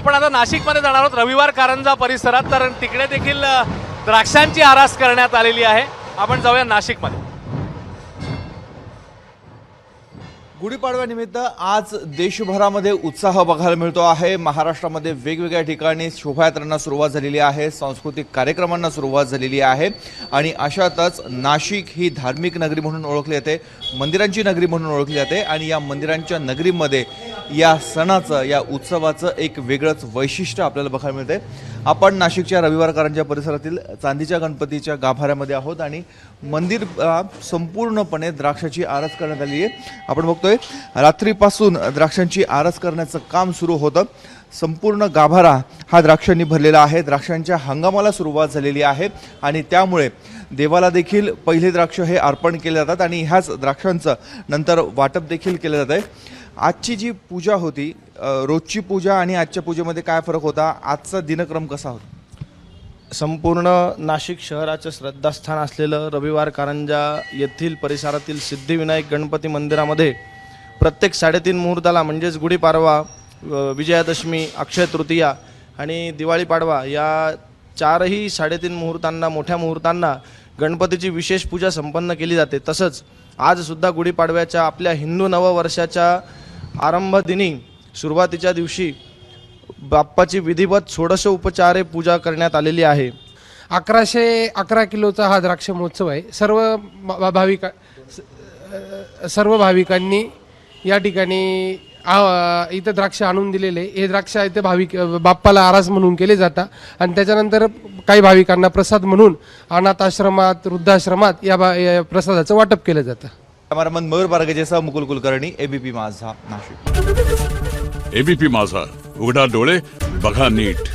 आपण आता नाशिकमध्ये जाणार आहोत. रविवार कारंजा परिसरात. तर तिकडे देखील द्राक्षांची आरास करण्यात आलेली आहे. आपण जाऊया नाशिकमध्ये. गुढीपाडव्यानिमित्त आज देशभरामध्ये उत्साह बघायला मिळतो आहे. महाराष्ट्रामध्ये वेगवेगळ्या ठिकाणी शोभायात्रांना सुरुवात झालेली आहे. सांस्कृतिक कार्यक्रमांना सुरुवात झालेली आहे. आणि अशातच नाशिक ही धार्मिक नगरी म्हणून ओळखली जाते मंदिरांची नगरी म्हणून ओळखली जाते. आणि या मंदिरांच्या नगरीमध्ये या सणाचं या उत्सवाचं एक वेगळंच वैशिष्ट्य आपल्याला बघायला मिळते आपण नाशिकच्या रविवारकारांच्या परिसरातील चांदीच्या गणपतीच्या गाभाऱ्यामध्ये आहोत आणि मंदिर संपूर्णपणे द्राक्षाची आरस करण्यात आली आहे. आपण बघतोय रात्रीपासून द्राक्षांची आरस करण्याचं काम सुरू होतं. संपूर्ण गाभारा हा द्राक्षांनी भरलेला आहे. द्राक्षांच्या हंगामाला सुरुवात झालेली आहे आणि त्यामुळे देवाला देखील पहिले द्राक्ष हे अर्पण केले जातात आणि ह्याच द्राक्षांचं नंतर वाटप देखील केलं जात आहे आजची जी पूजा होती रोजची पूजा आणि आजच्या पूजेमध्ये काय फरक होता? आजचा दिनक्रम कसा होता? संपूर्ण नाशिक शहराचं श्रद्धास्थान असलेलं रविवार कारंजा येथील परिसरातील सिद्धिविनायक गणपती मंदिरामध्ये प्रत्येक साडेतीन मुहूर्ताला म्हणजेच गुढीपाडवा विजयादशमी अक्षय तृतीया आणि दिवाळी पाडवा या चारही साडेतीन मुहूर्तांना मोठ्या मुहूर्तांना गणपतीची विशेष पूजा संपन्न केली जाते. तसंच आजसुद्धा गुढीपाडव्याच्या आपल्या हिंदू नववर्षाच्या आरंभ दिनी सुरुवातीच्या दिवशी बाप्पाची विधिवत षोडश उपचारे पूजा करण्यात आलेली आहे. अकराशे अकरा किलोचा हा द्राक्ष महोत्सव आहे. सर्व भाविका सर्व भाविकांनी या ठिकाणी आ- इथं द्राक्ष आणून दिलेले. हे द्राक्ष इथे भाविक बाप्पाला आरास म्हणून केले जातात. आणि त्याच्यानंतर काही भाविकांना प्रसाद म्हणून अनाथ आश्रमात वृद्धाश्रमात या बा- या प्रसादाचं वाटप केलं जातं. कॅमेरामन मयूर बारगेजेसह मुकुल कुलकर्णी एबीपी माझा नाशिक। एबीपी माझा उघडा डोळे बघा नीट।